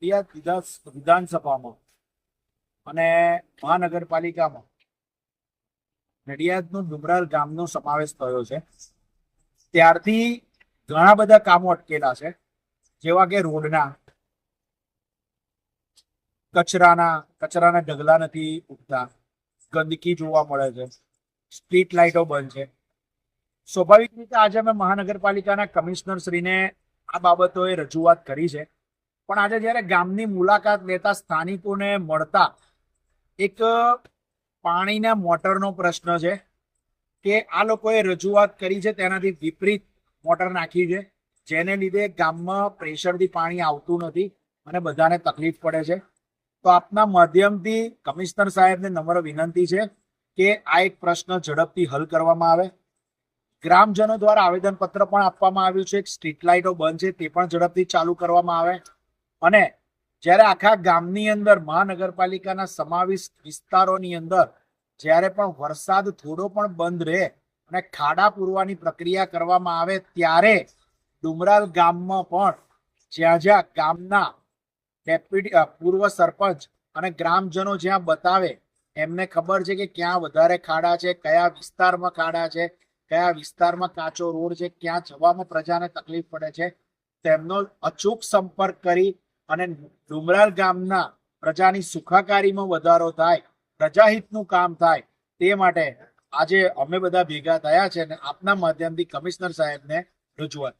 નડિયાદ વિધાન- વિધાનસભામાં અને મહાનગરપાલિકામાં નડિયાદનું ડુમરાલ ગામનો સમાવેશ થયો છે. ત્યારથી ઘણા બધા કામો અટકેલા છે. જેવા કે રોડના, કચરાના કચરાના ઢગલા નથી ઉઠતા ગંદકી જોવા મળે છે. સ્ટ્રીટ લાઇટો બંધ છે. સ્વાભાવિક રીતે આજે અમે મહાનગરપાલિકાના કમિશનર શ્રીને આ બાબતોએ રજૂઆત કરી છે. પણ આજે જ્યારે ગામની મુલાકાત લેતા સ્થાનિકોને મળતા, એક પાણીના મોટરનો પ્રશ્ન છે કે આ લોકોએ રજૂઆત કરી છે તેનાથી વિપરીત મોટર નાખી છે, જેને લીધે ગામમાં પ્રેશરથી પાણી આવતું નથી અને બધાને તકલીફ પડે છે. તો આપના માધ્યમથી કમિશનર સાહેબને નમ્ર વિનંતી છે કે આ એક પ્રશ્ન ઝડપથી હલ કરવામાં આવે. ગ્રામજનો દ્વારા આવેદનપત્ર પણ આપવામાં આવ્યું છે સ્ટ્રીટ લાઇટો બંધ છે તે પણ ઝડપથી ચાલુ કરવામાં આવે. અને જ્યારે આખા ગામની અંદર, મહાનગરપાલિકાના સમાવિષ્ટ વિસ્તારોની અંદર જ્યારે પણ વરસાદ થોડો પણ બંધ રહે અને ખાડા પૂરવાની પ્રક્રિયા કરવામાં આવે ત્યારે ડુમરાલ ગામમાં પણ જ્યાં જ્યાં ગામના ડેપ્યુટી પૂર્વ સરપંચ અને ગ્રામજનો જ્યાં બતાવે, એમને ખબર છે કે ક્યાં વધારે ખાડા છે, કયા વિસ્તારમાં ખાડા છે, કયા વિસ્તારમાં કાચો રોડ છે, ક્યાં જવામાં પ્રજાને તકલીફ પડે છે, તેમનો અચૂક સંપર્ક કરી અને ડુમરાલ ગામના પ્રજાની સુખાકારીમાં વધારો થાય, પ્રજાહિતનું કામ થાય, તે માટે આજે અમે બધા ભેગા થયા છે અને આપના માધ્યમથી કમિશનર સાહેબને રજૂઆત.